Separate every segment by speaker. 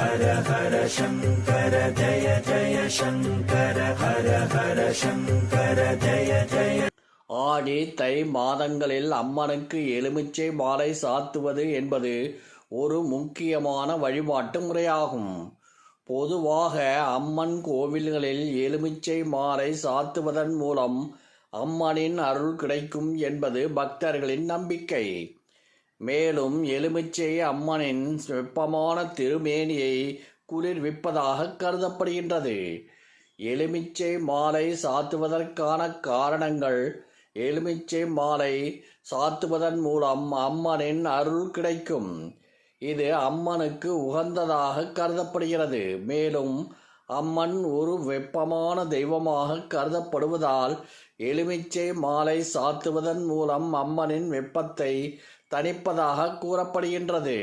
Speaker 1: ஹர ஹர சங்கர ஜய ஜய சங்கர ஹர ஹர சங்கர ஜய ஜய
Speaker 2: ஆடி தை மாதங்களில் அம்மனுக்கு எலுமிச்சை மாலை சாத்துவது என்பது ஒரு முக்கியமான வழிபாட்டு முறையாகும். பொதுவாக அம்மன் கோவில்களில் எலுமிச்சை மாலை சாத்துவதன் மூலம் அம்மனின் அருள் கிடைக்கும் என்பது பக்தர்களின் நம்பிக்கை. மேலும் எலுமிச்சை அம்மனின் வெப்பமான திருமேனியை குளிர்விப்பதாக கருதப்படுகின்றது. எலுமிச்சை மாலை சாத்துவதற்கான காரணங்கள் எலுமிச்சை மாலை சாத்துவதன் மூலம் அம்மனின் அருள் கிடைக்கும். இது அம்மனுக்கு உகந்ததாக கருதப்படுகிறது. மேலும் அம்மன் ஒரு வெப்பமான தெய்வமாக கருதப்படுவதால் எலுமிச்சை மாலை சாத்துவதன் மூலம் அம்மனின் வெப்பத்தை தணிப்பதாக கூறப்படுகின்றது.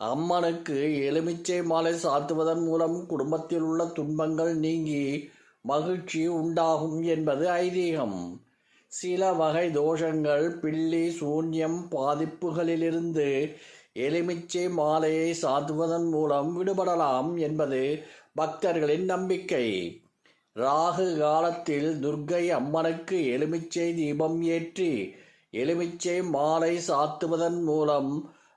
Speaker 2: அம்மனுக்கு எலுமிச்சை மாலை சாத்துவதன் மூலம் குடும்பத்தில் உள்ள துன்பங்கள் நீங்கி மகிழ்ச்சி உண்டாகும் என்பது ஐதீகம். சில வகை தோஷங்கள் பில்லி சூன்யம் பாதிப்புகளிலிருந்து எலுமிச்சை மாலையை சாத்துவதன் மூலம் விடுபடலாம் என்பது பக்தர்களின் நம்பிக்கை. ராகு காலத்தில் துர்க்கை அம்மனுக்கு எலுமிச்சை தீபம் ஏற்றி எலுமிச்சை மாலை சாத்துவதன் மூலம்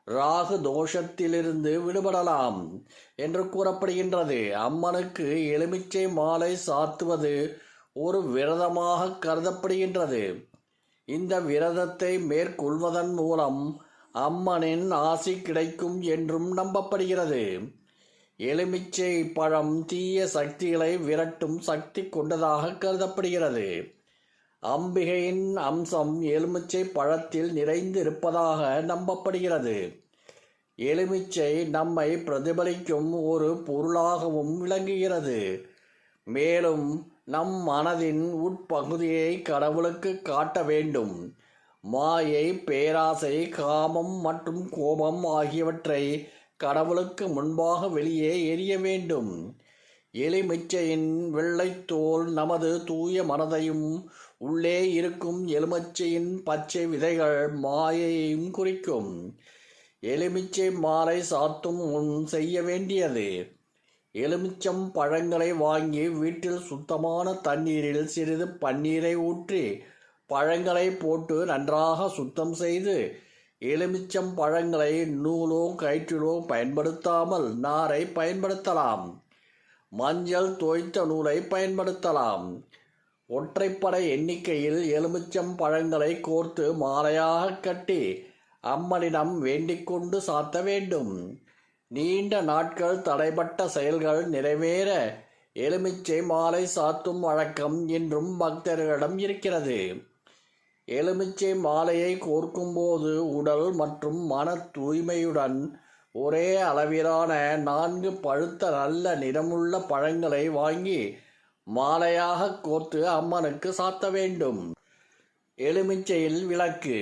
Speaker 2: ராகு தோஷத்திலிருந்து விடுபடலாம் என்று கூறப்படுகின்றது. அம்மனுக்கு எலுமிச்சை மாலை சாத்துவது ஒரு விரதமாக கருதப்படுகின்றது. இந்த விரதத்தை மேற்கொள்வதன் மூலம் அம்மனின் ஆசி கிடைக்கும் என்றும் நம்பப்படுகிறது. எலுமிச்சை பழம் தீய சக்திகளை விரட்டும் சக்தி கொண்டதாக கருதப்படுகிறது. அம்பிகையின் அம்சம் எலுமிச்சை பழத்தில் நிறைந்து இருப்பதாக நம்பப்படுகிறது. எலுமிச்சை நம்மை பிரதிபலிக்கும் ஒரு பொருளாகவும் விளங்குகிறது. மேலும் நம் மனதின் உட்பகுதியை கடவுளுக்கு காட்ட வேண்டும். மாயை பேராசை காமம் மற்றும் கோபம் ஆகியவற்றை கடவுளுக்கு முன்பாக வெளியே எரிய வேண்டும். எலுமிச்சையின் வெள்ளைத்தோல் நமது தூய மனதையும் உள்ளே இருக்கும் எலுமிச்சையின் பச்சை விதைகள் மாயையும் குறிக்கும். எலுமிச்சை மாலை சாத்தும் முன் செய்ய வேண்டியது. எலுமிச்சம் பழங்களை வாங்கி வீட்டில் சுத்தமான தண்ணீரில் சிறிது பன்னீரை ஊற்றி பழங்களை போட்டு நன்றாக சுத்தம் செய்து எலுமிச்சம் பழங்களை நூலோ கயிற்றிலோ பயன்படுத்தாமல் நாரை பயன்படுத்தலாம். மஞ்சள் தோய்த்த நூலை பயன்படுத்தலாம். ஒற்றைப்படை எண்ணிக்கையில் எலுமிச்சம் பழங்களை கோர்த்து மாலையாக கட்டி அம்மனிடம் வேண்டிக்கொண்டு சாத்த வேண்டும். நீண்ட நாட்கள் தடைப்பட்ட செயல்கள் நிறைவேற எலுமிச்சை மாலை சாத்தும் வழக்கம் இன்றும் பக்தர்களிடம் இருக்கிறது. எலுமிச்சை மாலையை கோர்க்கும்போது உடல் மற்றும் மன தூய்மையுடன் ஒரே அளவிலான நான்கு பழுத்த நல்ல நிறமுள்ள பழங்களை வாங்கி மாலையாக கோர்த்து அம்மனுக்கு சாத்த வேண்டும். எலுமிச்சையில் விளக்கு.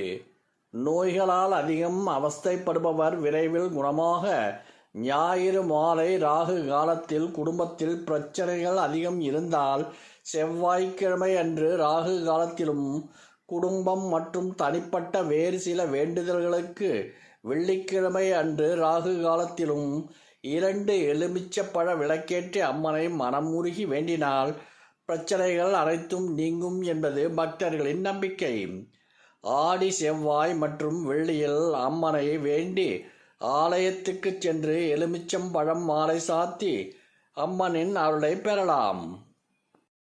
Speaker 2: நோய்களால் அதிகம் அவஸ்தைப்படுபவர் விரைவில் குணமாக ஞாயிறு மாலை ராகு காலத்தில் குடும்பத்தில் பிரச்சனைகள் அதிகம் இருந்தால் செவ்வாய்க்கிழமை அன்று ராகு காலத்திலும் குடும்பம் மற்றும் தனிப்பட்ட வேறு சில வேண்டுதல்களுக்கு வெள்ளிக்கிழமை அன்று ராகு காலத்திலும் இரண்டு எலுமிச்சப்பழ விளக்கேற்றி அம்மனை மனமுருகி வேண்டினால் பிரச்சனைகள் அனைத்தும் நீங்கும் என்பது பக்தர்களின் நம்பிக்கை. ஆடி செவ்வாய் மற்றும் வெள்ளியில் அம்மனை வேண்டி ஆலயத்துக்கு சென்று எலுமிச்சம் பழம் மாலை சாத்தி அம்மனின் அருளை பெறலாம்.